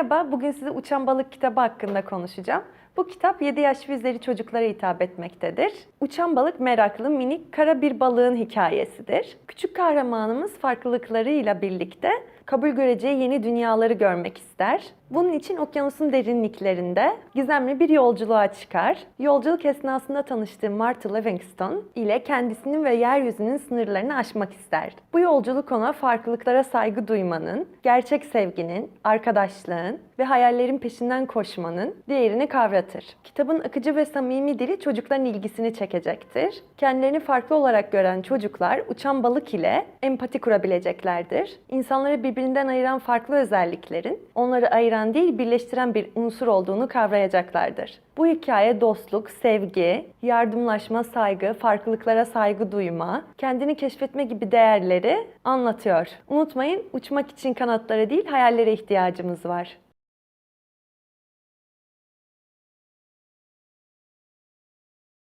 Merhaba, bugün size Uçan Balık kitabı hakkında konuşacağım. Bu kitap 7 yaş ve üzeri çocuklara hitap etmektedir. Uçan balık meraklı, minik, kara bir balığın hikayesidir. Küçük kahramanımız farklılıklarıyla birlikte kabul göreceği yeni dünyaları görmek ister. Bunun için okyanusun derinliklerinde gizemli bir yolculuğa çıkar. Yolculuk esnasında tanıştığı Martha Livingston ile kendisinin ve yeryüzünün sınırlarını aşmak ister. Bu yolculuk ona farklılıklara saygı duymanın, gerçek sevginin, arkadaşlığın ve hayallerin peşinden koşmanın değerini kavratır. Kitabın akıcı ve samimi dili çocukların ilgisini çekecektir. Kendilerini farklı olarak gören çocuklar uçan balık ile empati kurabileceklerdir. İnsanları birbirinden ayıran farklı özelliklerin onları ayıran değil birleştiren bir unsur olduğunu kavrayacaklardır. Bu hikaye dostluk, sevgi, yardımlaşma, saygı, farklılıklara saygı duyma, kendini keşfetme gibi değerleri anlatıyor. Unutmayın uçmak için kanatlara değil hayallere ihtiyacımız var.